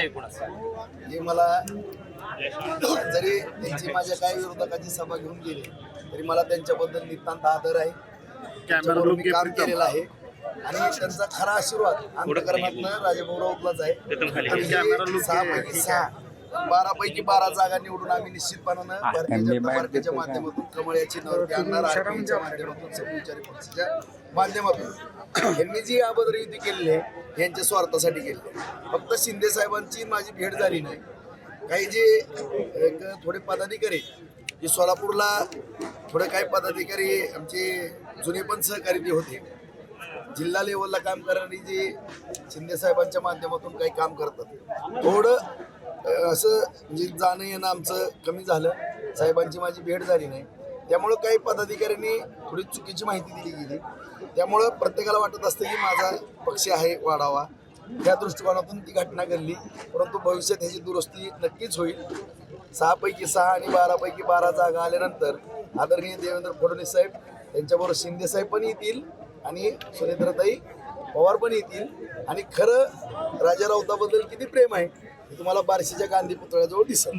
आहे कोणाचा? जे मला जरी त्यांची माझ्या काही विरोधकाची सभा घेऊन गेली तरी मला त्यांच्याबद्दल नितांत आदर आहे. त्यांच्याबरोबर मी काम केलेलं आहे. आणि त्यांचा खरा आशीर्वाद अंतकरणातनं राजेभाऊ राऊतलाच आहे. हे सहा पैकी सहा. बारा पैकी बारा जागा निवडून आम्ही निश्चितपणानं भारतीय जनता पार्टीच्या माध्यमातून कमळ या चिन्हावरती आणणार आरपीच्या माध्यमातून पक्षाच्या माध्यमातून. यांनी जी अभद्र युती केलेली आहे यांच्या स्वार्थासाठी केलेली आहे. फक्त शिंदे साहेबांची माझी भेट झाली नाही. काही जे एक थोडे पदाधिकारी जे सोलापूरला थोडे काही पदाधिकारी आमचे जुने पण सहकारी जे होते. जिल्हा लेवलला काम करणारी जे शिंदे साहेबांच्या माध्यमातून काही काम करतात. थोडं असं म्हणजे जाणं येणं आमचं कमी झालं. साहेबांची माझी भेट झाली नाही. त्यामुळं काही पदाधिकाऱ्यांनी थोडी चुकीची माहिती दिली गेली. त्यामुळं प्रत्येकाला वाटत असतं की माझा पक्ष आहे वाढावा. त्या दृष्टिकोनातून ती घटना घडली. परंतु भविष्यात ह्याची दुरुस्ती नक्कीच होईल. सहापैकी सहा आणि बारापैकी बारा जागा आल्यानंतर आदरणीय देवेंद्र फडणवीस साहेब त्यांच्याबरोबर शिंदे साहेब पण येतील आणि सुरेंद्रताई पवार पण येतील. आणि खरं राजा राऊताबद्दल किती प्रेम आहे हे तुम्हाला बार्शीच्या गांधी पुतळ्याजवळ दिसेल.